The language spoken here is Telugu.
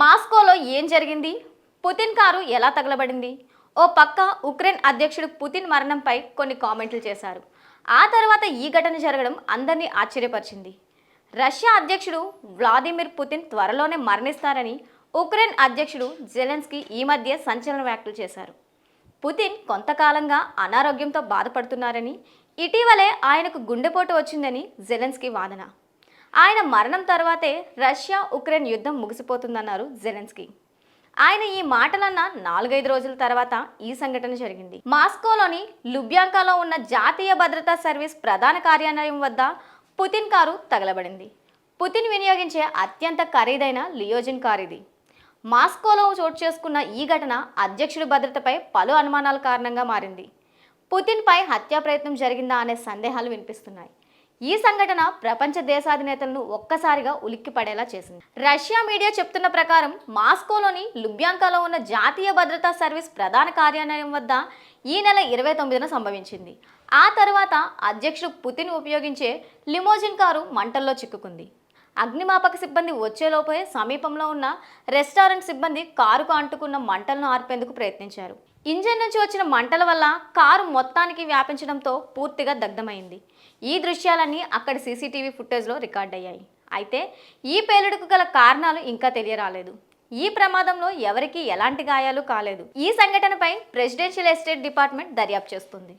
మాస్కోలో ఏం జరిగింది? పుతిన్ కారు ఎలా తగలబడింది? ఓ పక్క ఉక్రెయిన్ అధ్యక్షుడు పుతిన్ మరణంపై కొన్ని కామెంట్లు చేశారు. ఆ తర్వాత ఈ ఘటన జరగడం అందరినీ ఆశ్చర్యపరిచింది. రష్యా అధ్యక్షుడు వ్లాదిమిర్ పుతిన్ త్వరలోనే మరణిస్తారని ఉక్రెయిన్ అధ్యక్షుడు జెలెన్స్కీ ఈ మధ్య సంచలన వ్యాఖ్యలు చేశారు. పుతిన్ కొంతకాలంగా అనారోగ్యంతో బాధపడుతున్నారని ఇటీవలే ఆయనకు గుండెపోటు వచ్చిందని జెలెన్స్కీ వాదన. ఆయన మరణం తర్వాతే రష్యా ఉక్రెయిన్ యుద్ధం ముగిసిపోతుందన్నారు జెలెన్స్కీ. ఆయన ఈ మాటలన్న నాలుగైదు రోజుల తర్వాత ఈ సంఘటన జరిగింది. మాస్కోలోని లుబ్యాంకాలో ఉన్న జాతీయ భద్రతా సర్వీస్ ప్రధాన కార్యాలయం వద్ద పుతిన్ కారు తగలబడింది. పుతిన్ వినియోగించే అత్యంత ఖరీదైన లియోజిన్ కార్ ఇది మాస్కోలో చోటు చేసుకున్న ఈ ఘటన అధ్యక్షుడి భద్రతపై పలు అనుమానాల కారణంగా మారింది. పుతిన్పై హత్యా ప్రయత్నం జరిగిందా అనే సందేహాలు వినిపిస్తున్నాయి. ఈ సంఘటన ప్రపంచ దేశాధినేతలను ఒక్కసారిగా ఉలిక్కిపడేలా చేసింది. రష్యా మీడియా చెప్తున్న ప్రకారం మాస్కోలోని లుబ్యాంకాలో ఉన్న జాతీయ భద్రతా సర్వీస్ ప్రధాన కార్యాలయం వద్ద ఈ నెల ఇరవై తొమ్మిదిన సంభవించింది. ఆ తర్వాత అధ్యక్షుడు పుతిన్ ఉపయోగించే లిమోజిన్ కారు మంటల్లో చిక్కుకుంది. అగ్నిమాపక సిబ్బంది వచ్చేలోపే సమీపంలో ఉన్న రెస్టారెంట్ సిబ్బంది కారుకు అంటుకున్న మంటలను ఆర్పేందుకు ప్రయత్నించారు. ఇంజన్ నుంచి వచ్చిన మంటల వల్ల కారు మొత్తానికి వ్యాపించడంతో పూర్తిగా దగ్ధమైంది. ఈ దృశ్యాలన్నీ అక్కడ సీసీటీవీ ఫుటేజ్లో రికార్డ్ అయ్యాయి. అయితే ఈ పేలుడుకు గల కారణాలు ఇంకా తెలియరాలేదు. ఈ ప్రమాదంలో ఎవరికీ ఎలాంటి గాయాలు కాలేదు. ఈ సంఘటనపై ప్రెసిడెన్షియల్ ఎస్టేట్ డిపార్ట్మెంట్ దర్యాప్తు చేస్తుంది.